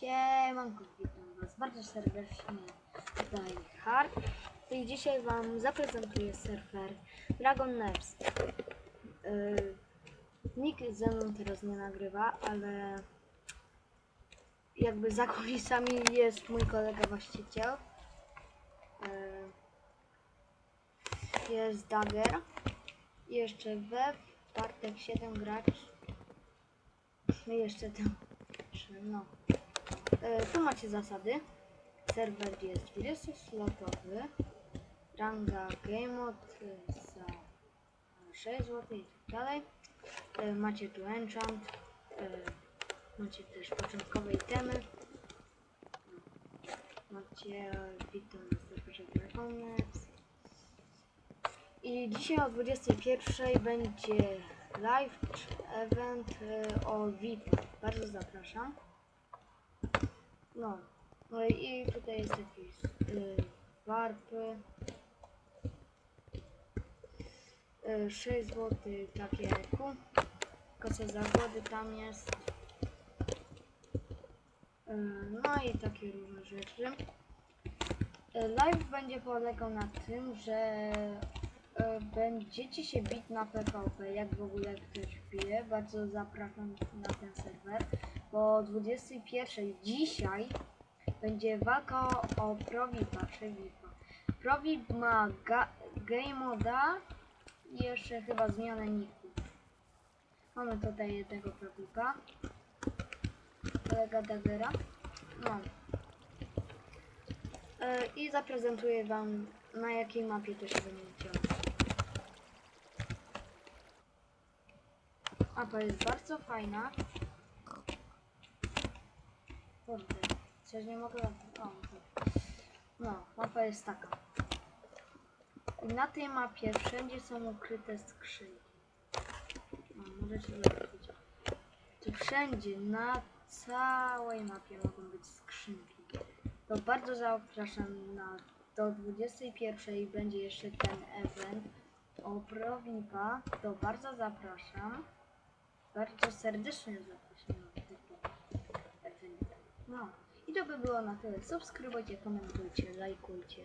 Siemanko, witam was bardzo serdecznie tutaj Hard i dzisiaj wam zaprezentuję surfer Dragon Nerves. Yy, nikt ze mną teraz nie nagrywa, ale jakby za kulisami jest mój kolega właściciel. Yy, jest Dagger. I jeszcze Web, Bartek 7 gracz. I jeszcze tam no. E, tu macie zasady. Serwer jest 20-slotowy. Ranga Game Mode e, za 6 zł i tak dalej. E, macie tu enchant. E, macie też początkowe itemy. Macie witam na serwerze Dragonets. I dzisiaj o 21 będzie live event o VIP. Bardzo zapraszam. No, no i tutaj jest jakieś y, warpy. Y, 6 zł takie ku. Kosa zagłody tam jest. Y, no i takie różne rzeczy. Y, Live będzie polegał na tym, że będziecie się bić na PvP, jak w ogóle ktoś bije. Bardzo zapraszam na ten serwer bo o 21 dzisiaj będzie walka o Provipa czy Vipa. Provip ma ga, i jeszcze chyba zmianę niku. Mamy tutaj jednego Provipa. Kolega Daggera. No. E, I zaprezentuję wam na jakiej mapie to się będzie działo. Mapa jest bardzo fajna. Kurde, przecież nie mogę... O. No, mapa jest taka. I na tej mapie wszędzie są ukryte skrzynki. No, możecie zobaczyć. To wszędzie, na całej mapie mogą być skrzynki. To bardzo zapraszam na do 21 będzie jeszcze ten event o Prowipa. To bardzo zapraszam. Bardzo serdecznie zapraszam na tego. No i to by było na tyle. Subskrybujcie, komentujcie, lajkujcie.